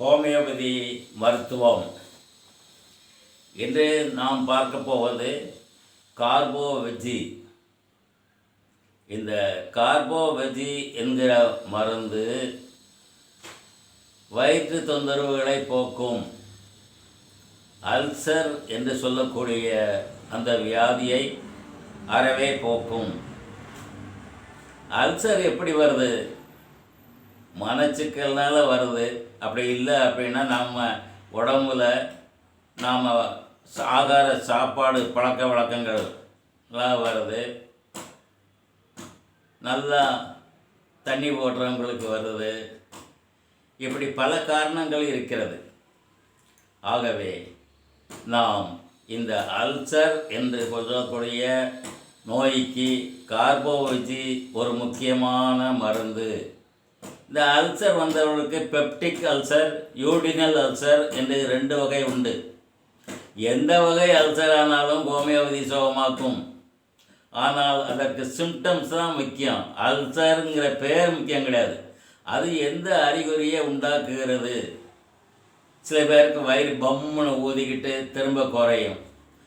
Homeopathy மருத்துவம். இன்று நாம் பார்க்க போவது கார்போவெஜி இந்த கார்போவெஜி என்கிற மருந்து வயிற்று தொந்தரவுகளை போக்கும் அல்சர் என்று சொல்லக்கூடிய அந்த வியாதியை அறவே போக்கும். அல்சர் எப்படி வருது? மனச்சிக்கல்னால வருது. அப்படி இல்லை அப்படின்னா நம்ம உடம்புல நாம் ஆகார சாப்பாடு பழக்க வழக்கங்கள்லாம் வருது. நல்லா தண்ணி போடுறவங்களுக்கு வருது. இப்படி பல காரணங்கள் இருக்கிறது. ஆகவே நாம் இந்த அல்சர் என்று சொல்லக்கூடிய நோய்க்கு கார்போவஜி ஒரு முக்கியமான மருந்து. இந்த அல்சர் வந்தவர்களுக்கு பெப்டிக் அல்சர் யூடினல் அல்சர் என்று ரெண்டு வகை உண்டு. எந்த வகை அல்சர் ஆனாலும் ஹோமியோபதி சுகமாக்கும். ஆனால் அதற்கு சிம்டம்ஸ் தான் முக்கியம். அல்சருங்கிற பேர் முக்கியம் கிடையாது. அது எந்த அறிகுறியை உண்டாக்குகிறது? சில பேருக்கு வயிறு பம்முன்னு ஊதிக்கிட்டு திரும்ப குறையும்.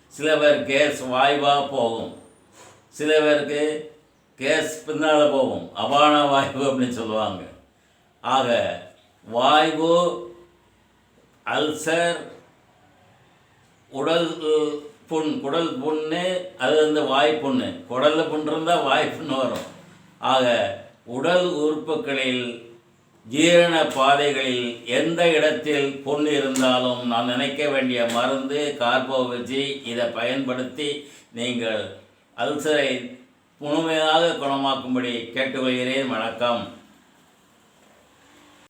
சில பேர் கேஸ் வாய்வாக போகும். சில பேருக்கு கேஸ் பின்னால் போகும். அபான வாய்வு அப்படின்னு சொல்லுவாங்க. ஆக வாய்வு அல்சர் உடல் புண் குடல் புண்ணு அது வந்து வாய் புண்ணு. குடலில் புண் இருந்தால் வரும். ஆக உடல் உறுப்புகளில் ஜீரண பாதைகளில் எந்த இடத்தில் புண் இருந்தாலும் நான் நினைக்க வேண்டிய மருந்து கார்போவஜி இதை பயன்படுத்தி நீங்கள் அல்சரை முழுமையாக குணமாக்கும்படி கேட்டுக்கொள்கிறேன். வணக்கம்.